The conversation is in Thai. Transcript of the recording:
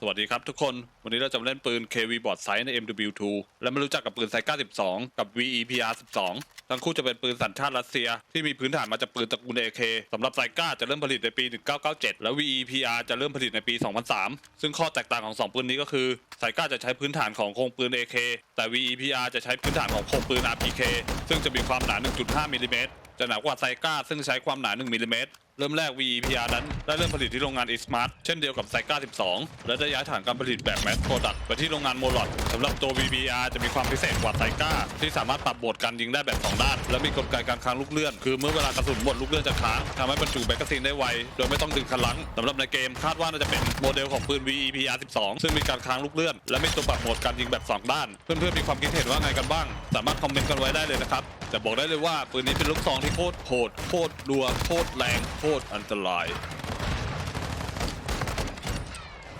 สวัสดีครับทุกคน วันนี้เราจะมาเล่นปืน KV Bot Sight ใน MW2 และมารู้จักกับปืนไซก้า12กับ VEPR 12 ทั้งคู่จะเป็นปืนสัญชาติรัสเซีย ที่มีพื้นฐานมาจากปืนตระกูล AK สำหรับไซก้าจะเริ่มผลิตในปี 1997 และ VEPR จะเริ่มผลิตในปี 2003 ซึ่งข้อแตกต่างของ 2 ปืนนี้ก็คือไซก้าจะใช้พื้นฐานของโครงปืน AK แต่ VEPR จะใช้พื้นฐานของโครงปืน RPK ซึ่งจะมีความหนา 1.5มิลลิเมตรจะหนากว่าไซก้าซึ่งใช้ความหนา 1มิลลิเมตร เริ่มแรก VEPR นั้นได้เริ่มผลิตที่โรงงาน e s m a r t เช่นเดียวกับไซก้า 12 และได้ย้ายฐานการผลิตแบบ Mass Product ไปที่โรงงานโมลอดสำหรับตัว VBR จะมีความพิเศษกว่าไซก้า ที่สามารถปรับโหมดการยิงได้แบบ 2 ด้าน และมีกลไกการค้างลูกเลื่อน คือเมื่อเวลากระสุนหมดลูกเลื่อนจะค้างทำให้บรรจุแมกกาซีนได้ไว โดยไม่ต้องดึงคันลังสำหรับในเกมคาดว่าน่าจะเป็นโมเดลของปืน VEPR 12 ซึ่งมีการค้างลูกเลื่อน และมีตัวปรับโหมดการยิงแบบ 2 ด้าน เพื่อนๆมีความคิดเห็นว่าไงกันบ้าง สามารถคอมเมนต์กันไว้ได้เลยนะครับแต่บอกได้เลยว่าปืนนี้เป็นลูกซองที่โคตรโหดโคตรรัวโคตรแรงโคตรอันตราย